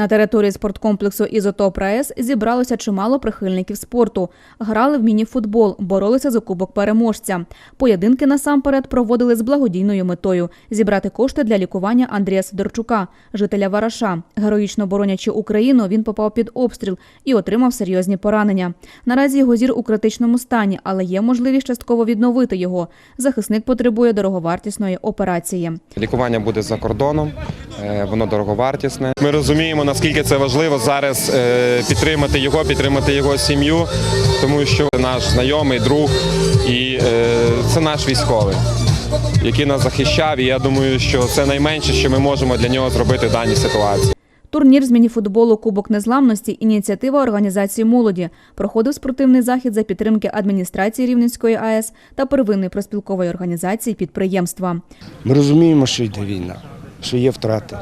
На території спорткомплексу Ізотоп РаЕС зібралося чимало прихильників спорту. Грали в міні-футбол, боролися за кубок переможця. Поєдинки насамперед проводили з благодійною метою зібрати кошти для лікування Андрія Сидорчука, жителя Вараша. Героїчно боронячи Україну, він попав під обстріл і отримав серйозні поранення. Наразі його зір у критичному стані, але є можливість частково відновити його. Захисник потребує дороговартісної операції. Лікування буде за кордоном, воно дороговартісне. Ми розуміємо, наскільки це важливо зараз е, підтримати його, підтримати його сім'ю, тому що наш знайомий, друг і е, це наш військовий, який нас захищав. І я думаю, що це найменше, що ми можемо для нього зробити в даній ситуації. Турнір з мініфутболу Кубок Незламності ініціатива організації молоді проходив спортивний захід за підтримки адміністрації Рівненської АЕС та первинної проспілкової організації підприємства. Ми розуміємо, що йде війна, що є втрати.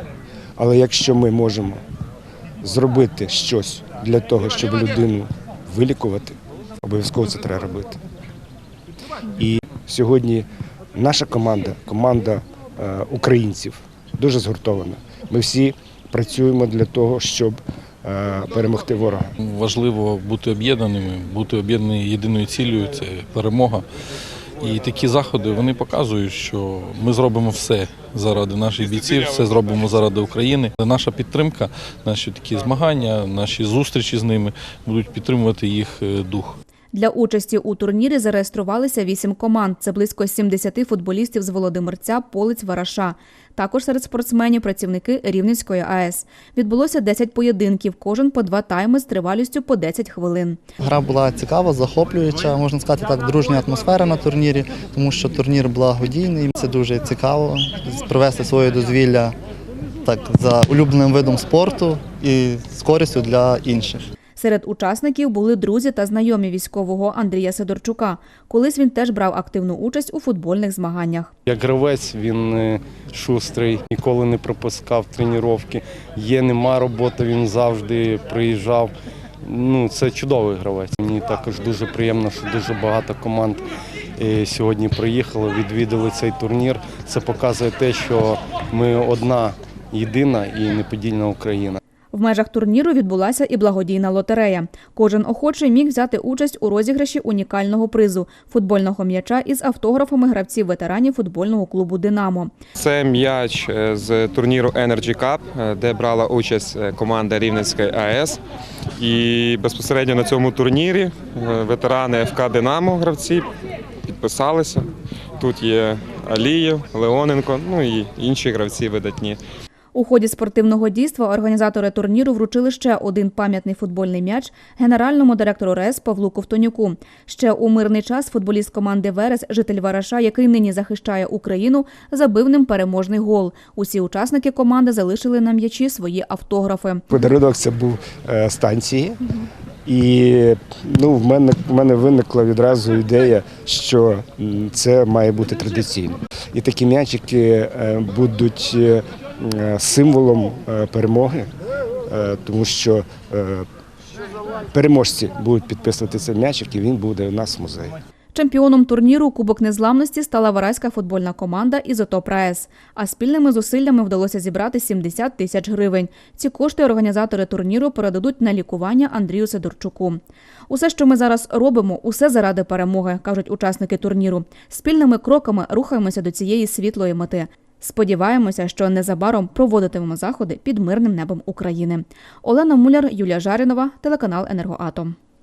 Але якщо ми можемо зробити щось для того, щоб людину вилікувати, обов'язково це треба робити. І сьогодні наша команда, команда е, українців, дуже згуртована. Ми всі працюємо для того, щоб е, перемогти ворога. Важливо бути об'єднаними, бути об'єднані єдиною цілею це перемога. І такі заходи вони показують, що ми зробимо все заради наших бійців, все зробимо заради України. Наша підтримка, наші такі змагання, наші зустрічі з ними будуть підтримувати їх е, дух. Для участі у турнірі зареєструвалися вісім команд. Це близько 70 футболістів з Володимирця, Полиць, Вараша. Також серед спортсменів працівники Рівненської АЕС. Відбулося 10 поєдинків, кожен по два тайми з тривалістю по 10 хвилин. Гра була цікава, захоплююча, можна сказати так, дружня атмосфера на турнірі, тому що турнір благодійний. Це дуже цікаво провести своє дозвілля так за улюбленим видом спорту і з користю для інших. Серед учасників були друзі та знайомі військового Андрія Сидорчука. Колись він теж брав активну участь у футбольних змаганнях. Як гравець він е, шустрий, ніколи не пропускав тренування. Є, нема роботи, він завжди приїжджав. Ну, це чудовий гравець. Мені також дуже приємно, що дуже багато команд е, сьогодні приїхали, відвідали цей турнір. Це показує те, що ми одна єдина і неподільна Україна. В межах турніру відбулася і благодійна лотерея. Кожен охочий міг взяти участь у розіграші унікального призу футбольного м'яча із автографами гравців ветеранів футбольного клубу Динамо. Це м'яч е, з турніру Energy Cup, е, де брала участь е, команда Рівненської АЕС. І безпосередньо на цьому турнірі ветерани ФК Динамо гравці підписалися. Тут є Алієв, Леоненко, ну і інші гравці видатні. У ході спортивного дійства організатори турніру вручили ще один пам'ятний футбольний м'яч генеральному директору РЕС Павлу Ковтонюку. Ще у мирний час футболіст команди Верес, житель Вараша, який нині захищає Україну, забив ним переможний гол. Усі учасники команди залишили на м'ячі свої автографи. Подарунок це був е, станції. І ну, в мене в мене виникла відразу ідея, що це має бути традиційно. І такі м'ячики е, будуть е, символом е, перемоги, е, тому що е, переможці будуть підписувати цей м'ячик, і він буде у нас в музеї. Чемпіоном турніру Кубок Незламності стала вараська футбольна команда «Ізотоп РаЕС». А спільними зусиллями вдалося зібрати 70 тисяч гривень. Ці кошти організатори турніру передадуть на лікування Андрію Сидорчуку. Усе, що ми зараз робимо, усе заради перемоги, кажуть учасники турніру. Спільними кроками рухаємося до цієї світлої мети. Сподіваємося, що незабаром проводитимемо заходи під мирним небом України. Олена Муляр, Юлія Жарінова, телеканал Енергоатом.